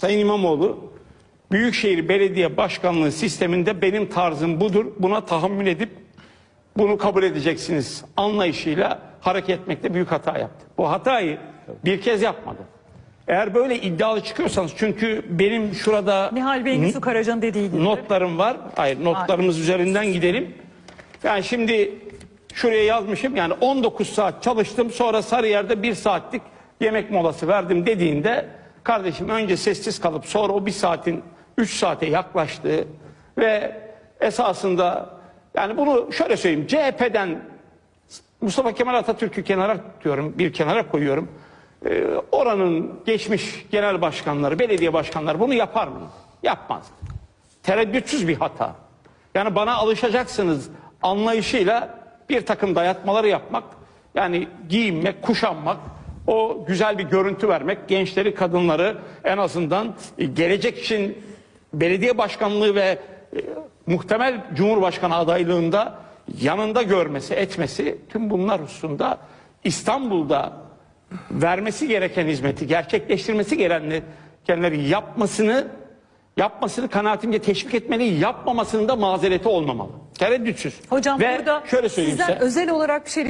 Sayın İmamoğlu Büyükşehir Belediye Başkanlığı sisteminde benim tarzım budur. Buna tahammül edip bunu kabul edeceksiniz anlayışıyla hareket etmekte büyük hata yaptı. Bu hatayı bir kez yapmadı. Eğer böyle iddialı çıkıyorsanız çünkü benim şurada Nihal Bengisu Karaca'nın dediği gibi. notlarım var. Hayır notlarımız üzerinden gidelim. Yani şimdi şuraya yazmışım yani 19 saat çalıştım sonra Sarıyer'de bir saatlik yemek molası verdim dediğinde kardeşim önce sessiz kalıp sonra o bir saatin 3 saate yaklaştığı ve esasında yani bunu şöyle söyleyeyim CHP'den Mustafa Kemal Atatürk'ü kenara tutuyorum, bir kenara koyuyorum. Ee, oranın geçmiş genel başkanları, belediye başkanları bunu yapar mı? Yapmaz. Tereddütsüz bir hata. Yani bana alışacaksınız anlayışıyla bir takım dayatmaları yapmak, yani giyinmek, kuşanmak, o güzel bir görüntü vermek, gençleri, kadınları en azından e, gelecek için belediye başkanlığı ve e, muhtemel cumhurbaşkanı adaylığında yanında görmesi, etmesi tüm bunlar hususunda İstanbul'da vermesi gereken hizmeti, gerçekleştirmesi gerekenleri yapmasını yapmasını kanaatimce teşvik etmeli, yapmamasının da mazereti olmamalı. Tereddütsüz. Hocam Ve burada şöyle söyleyeyim sizden size. özel olarak bir şey